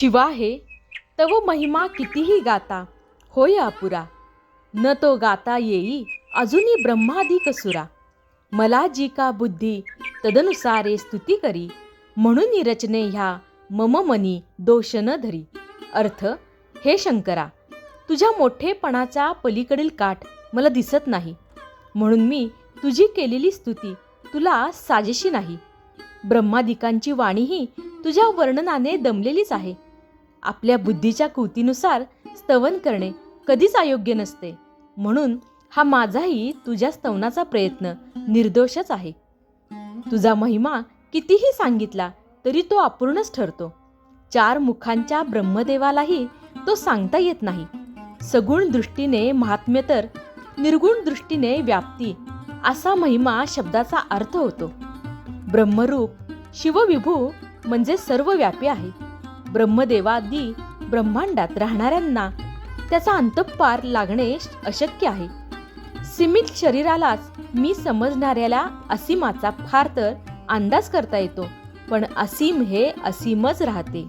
शिवा हे तव महिमा कितीही गाता. होय अपुरा. न तो गाता येई अजूनही ब्रह्मादिक सुरा मला जी का बुद्धी तदनुसारे स्तुती करी. म्हणून रचने ह्या मम मनी दोष न धरी. अर्थ हे शंकरा तुझ्या मोठेपणाचा पलीकडील काठ मला दिसत नाही. म्हणून मी तुझी केलेली स्तुती तुला साजेशी नाही. ब्रह्मादिकांची वाणीही तुझ्या वर्णनाने दमलेलीच आहे. आपल्या बुद्धीच्या कृतीनुसार स्तवन करणे कधीच अयोग्य नसते. म्हणून हा माझाही तुझ्या स्तवनाचा प्रयत्न निर्दोषच आहे. तुझा महिमा कितीही सांगितला तरी तो अपूर्णच ठरतो. चार मुखांच्या ब्रह्मदेवालाही तो सांगता येत नाही. सगुण दृष्टीने महात्म्य तर निर्गुण दृष्टीने व्याप्ती असा महिमा शब्दाचा अर्थ होतो. ब्रह्मरूप शिवविभू म्हणजे सर्वव्यापी आहे. ब्रह्मदेवादी ब्रह्मांडात राहणाऱ्यांना त्याचा अंतपार लागणे अशक्य आहे. सीमित शरीरालाच मी समजणाऱ्याला असीमाचा फार तर अंदाज करता येतो पण असीम हे असीमच राहते.